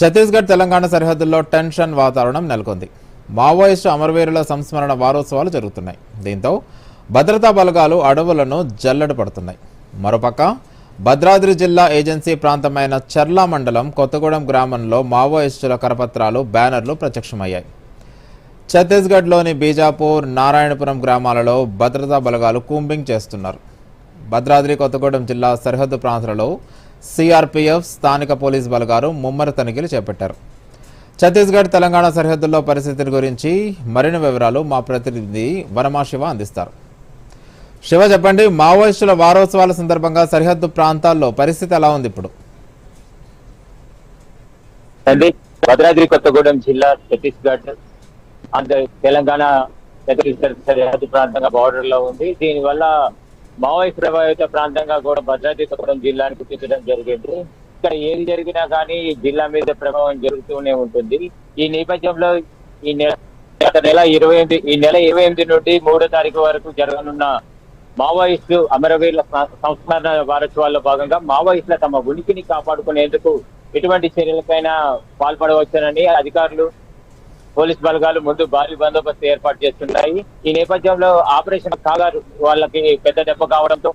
ఛత్తీస్గఢ్ తెలంగాణ సరిహద్దుల్లో టెన్షన్ వాతావరణం నెలకొంది. మావోయిస్టు అమరవీరుల సంస్మరణ వారోత్సవాలు జరుగుతున్నాయి. దీంతో భద్రతా బలగాలు అడవులను జల్లెడ పడుతున్నాయి. మరోపక్క భద్రాద్రి జిల్లా ఏజెన్సీ ప్రాంతమైన చర్లా మండలం కొత్తగూడెం గ్రామంలో మావోయిస్టుల కరపత్రాలు బ్యానర్లు ప్రత్యక్షమయ్యాయి. ఛత్తీస్గఢ్లోని బీజాపూర్ నారాయణపురం గ్రామాలలో భద్రతా బలగాలు కూంబింగ్ చేస్తున్నారు. భద్రాద్రి కొత్తగూడెం జిల్లా సరిహద్దు ప్రాంతాలలో సిఆర్పిఎఫ్ స్థానిక పోలీస్ బలగాలు ముమ్మర తనిఖీలు చేపట్టారు. ఛత్తీస్గఢ్ తెలంగాణ సరిహద్దుల్లో పరిస్థితుల గురించి మరిన్ని వివరాలు మా ప్రతినిధి వనమా శివ అందిస్తారు. శివ చెప్పండి మావోయిస్టుల వారోత్సవాల సందర్భంగా సరిహద్దు ప్రాంతాల్లో పరిస్థితి ఎలా ఉంది ఇప్పుడు? భద్రాద్రి కొత్తగూడెం జిల్లా ఛత్తీస్గఢ్ ఆంధ్ర తెలంగాణ ఛత్తీస్గఢ్ సరిహద్దు ప్రాంతంగా బార్డర్లో ఉంది. దీని వల్ల మావోయిస్ట్ ప్రభావిత ప్రాంతంగా కూడా భద్రాద్రి కొత్తగూడెం జిల్లాని గుర్తించడం జరిగింది. ఇక్కడ ఏది జరిగినా కానీ ఈ జిల్లా మీద ప్రభావం జరుగుతూనే ఉంటుంది. ఈ నేపథ్యంలో ఈ నెల గత నెల ఇరవై ఎనిమిది ఈ నెల ఇరవై ఎనిమిది నుండి మూడో తారీఖు వరకు జరగనున్న మావోయిస్టు అమరవీరుల సంస్మరణ వారోత్సవాల్లో భాగంగా మావోయిస్టుల తమ ఉనికిని కాపాడుకునేందుకు ఎటువంటి చర్యలకైనా పాల్పడవచ్చునని అధికారులు పోలీస్ బలగాలు ముందు భారీ బందోబస్తు ఏర్పాటు చేస్తున్నాయి. ఈ నేపథ్యంలో ఆపరేషన్ కాగారు వాళ్ళకి పెద్ద దెబ్బ కావడంతో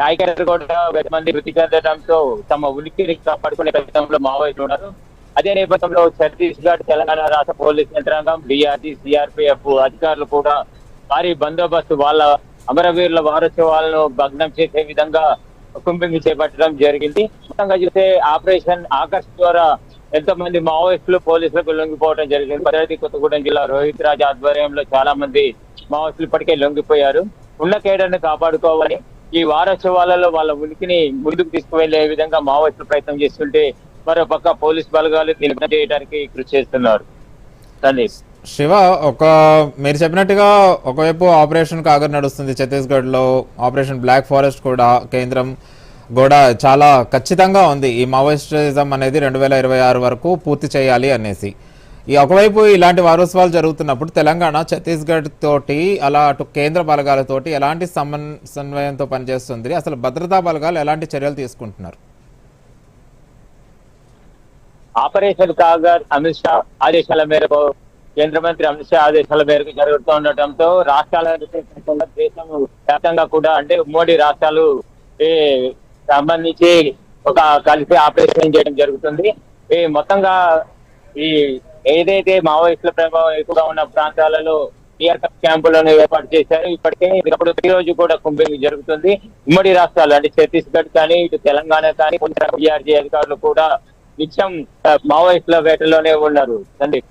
నాయకర్ కూడా వెయ్యి మంది మృతి చెందడంతో తమ ఉనికిని కాపాడుకునే ప్రయత్నంలో మావోయిస్టులు ఉన్నారు. అదే నేపథ్యంలో ఛత్తీస్గఢ్ తెలంగాణ రాష్ట్ర పోలీస్ యంత్రాంగం డిఆర్జీ సిఆర్పిఎఫ్ అధికారులు కూడా భారీ బందోబస్తు వాళ్ళ అమరవీరుల వారోత్సవాలను భగ్నం చేసే విధంగా కుంభింగ్ చేపట్టడం జరిగింది. మొత్తంగా చూస్తే ఆపరేషన్ ఆకర్ష్ ద్వారా ఎంతో మంది మావోయిస్టులు పోలీసులకు లొంగిపోవడం జరిగింది. భద్రాద్రి కొత్తగూడెం జిల్లా రోహిత్ రాజ్ ఆధ్వర్యంలో చాలా మంది మావోయిస్టులు ఇప్పటికే లొంగిపోయారు. ఉన్న కేడర్ని కాపాడుకోవాలని ఈ వారోత్సవాలలో వాళ్ళ ఉనికిని ముందుకు తీసుకువెళ్ళే విధంగా మావోయిస్టులు ప్రయత్నం చేస్తుంటే మరో పక్క పోలీస్ బలగాలు దీన్ని చేయడానికి కృషి చేస్తున్నారు. సందీప్ శివ ఒక మీరు చెప్పినట్టుగా ఒకవైపు ఆపరేషన్ కాగర్ నడుస్తుంది ఛత్తీస్గఢ్లో. ఆపరేషన్ బ్లాక్ ఫారెస్ట్ కూడా కేంద్రం కూడా చాలా ఖచ్చితంగా ఉంది. ఈ మావోయిస్టిజం అనేది రెండు వేల ఇరవై ఆరు వరకు పూర్తి చేయాలి అనేసి. ఈ ఒకవైపు ఇలాంటి వారోత్సవాలు జరుగుతున్నప్పుడు తెలంగాణ ఛత్తీస్గఢ్ తోటి అలా అటు కేంద్ర బలగాలతోటి ఎలాంటి సమన్ సమన్వయంతో పనిచేస్తుంది? అసలు భద్రతా బలగాలు ఎలాంటి చర్యలు తీసుకుంటున్నారు? ఆపరేషన్ కాగర్ అమిత్ షా ఆదేశాల మేరకు కేంద్ర మంత్రి అమిత్ షా ఆదేశాల మేరకు జరుగుతూ ఉండటంతో రాష్ట్రాల దేశం వ్యాప్తంగా కూడా అంటే ఉమ్మడి రాష్ట్రాలు సంబంధించి ఒక కలిసి ఆపరేషన్ చేయడం జరుగుతుంది. ఈ మొత్తంగా ఈ ఏదైతే మావోయిస్టుల ప్రభావం ఎక్కువగా ఉన్న ప్రాంతాలలో టీఆర్ఎస్ క్యాంపులను ఏర్పాటు చేశారు ఇప్పటికే ఇప్పుడు ఈ రోజు కూడా కుంభింగ్ జరుగుతుంది. ఉమ్మడి రాష్ట్రాలు అంటే ఛత్తీస్గఢ్ కానీ ఇటు తెలంగాణ కానీ బీఆర్జీ అధికారులు కూడా నిత్యం మావోయిస్టుల వేటలోనే ఉన్నారు. సందీప్